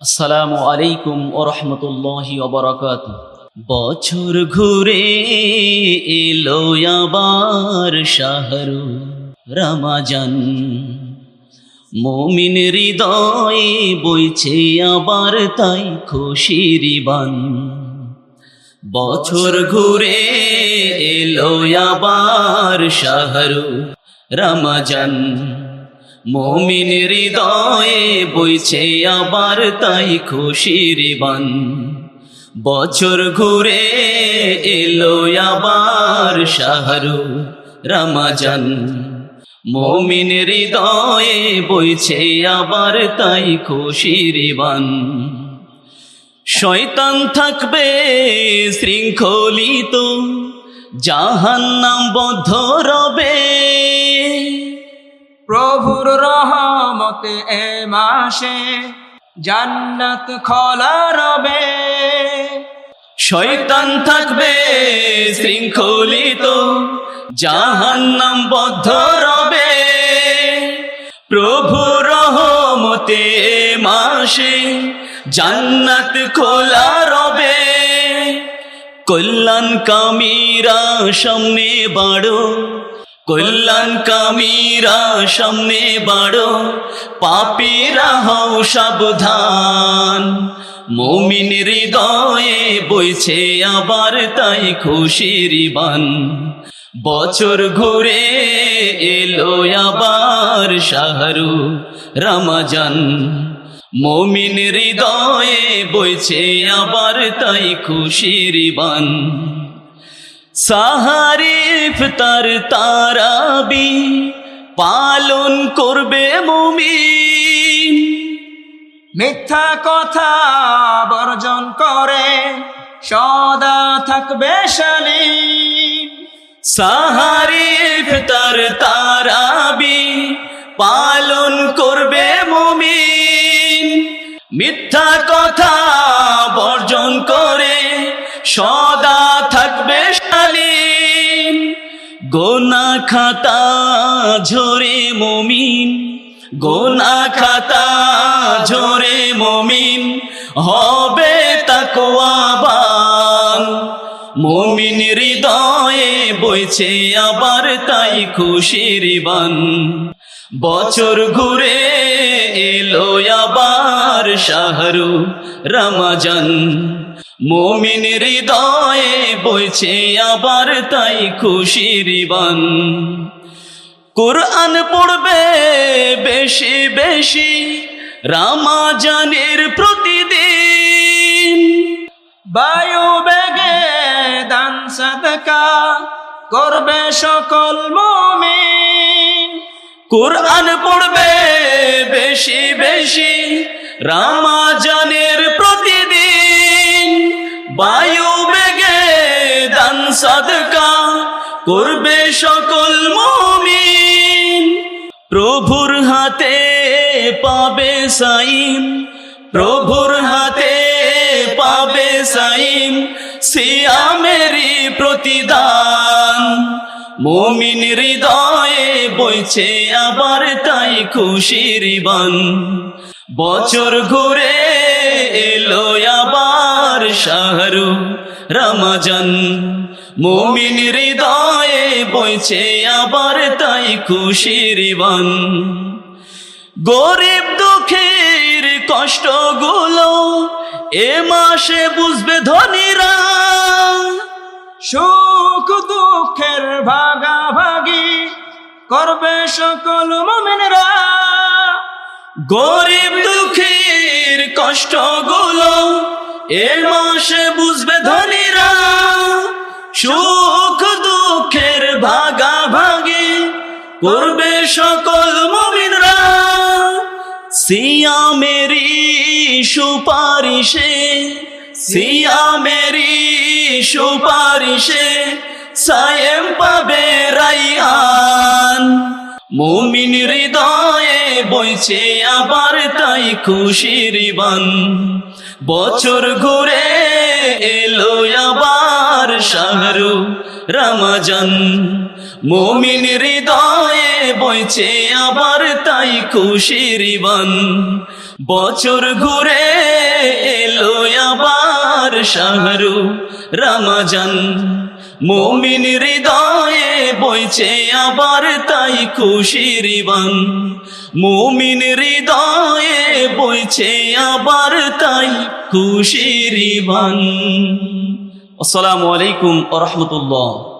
আসসালামু আলাইকুম ও রহমতুল্লাহি ওবরাকাত বছর ঘুরে এলো আবার শাহরু রামাজান। মুমিন হৃদয়ে বইছে আবার তাই খুশির বান বছর ঘুরে এলো আবার শাহরু রমজান। মমিন হৃদয়ে বইছে আবার তাই খুশির বান। বছর ঘুরে এলো আবার শাহরু রমজান। মমিন হৃদয়ে বইছে আবার তাই খুশির বান। শয়তান থাকবে শৃঙ্খলিত, জাহান্নাম বদ্ধ রবে। প্রভুর রহমতে এ মাসে জান্নাত খোলা রবে। শয়তান থাকবে শৃঙ্খলিত, জাহান্নাম বদ্ধ রবে। প্রভু রহমতে মাসে জান্নাত খোলা রবে। কল্যাণ কামীরা সামনে বাড়ো কল্যাণ কামীরা সামনে বাড়ো, পাপীরা হও সাবধান। মমিন হৃদয়ে বইছে আবার তাই খুশির বান। বছর ঘুরে এলো আবার শাহরু রমজান। মমিন হৃদয়ে বইছে আবার তাই খুশির বান। সাহারিফ তার তারাবি পালন করবে মুমিন। মিথ্যা কথা বর্জন করে, সদা থাকবে শালীন। সাহারিফ তার তারাবি পালন করবে মুমিন। মিথ্যা কথা গোনা খাতা ঝরে মুমিন, গোনা খাতা ঝরে মুমিন, হবে তাকওয়াবান মুমিন হৃদয়ে বইছে আবার তাই খুশির বান। বছর ঘুরে এলো আবার শাহরু রমজান। মুমিন হৃদয়ে বইছে আবার তাই খুশির বান। কোরআন পড়বে বেশি বেশি রামাজানের প্রতিদিন। বায়ু বেগে দান সাদকা করবে সকল মুমিন। কোরআন পড়বে বেশি বেশি রামাজানের সাদকা করবে সকল মুমিন। প্রভুর হাতে পাবে সাইম, প্রভুর হাতে পাবে সাইম সিয়ামেরি প্রতিদান। মমিন হৃদয়ে বইছে আবার তাই খুশির বান। বছর ঘুরে এলো আবার শাহরু রমজান। মুমিন হৃদয়ে বইছে আবার তাই খুশির বান গরিব দুঃখের কষ্ট কষ্টগুলো এ মাসে বুঝবে ধনীরা। সুখ দুঃখের ভাগাভাগি করবে সকল মুমিনরা। গরিব দুঃখীর কষ্টগুলো এ মাসে বুঝবে ধনীরা সুখ দুঃখের ভাগাভাগি করবে সকল মুমিনরা। সিয়ামেরি সুপারিশে সিয়ামেরি সুপারিশে সায়েম পাবে রাইয়ান। মুমিন হৃদয়ে বইছে আবার তাই খুশির বান। বছর ঘুরে এলো আবার শাহরু রমজান মোমিন হৃদয়ে বইছে আবার তাই খুশির বান বছর ঘুরে এলো আবার শাহরু রমজান মুমিন হৃদয়ে বইছে আবার তাই খুশির বান মুমিন হৃদয়ে বইছে আবার তাই খুশির বান আসসালামু আলাইকুম ওয়া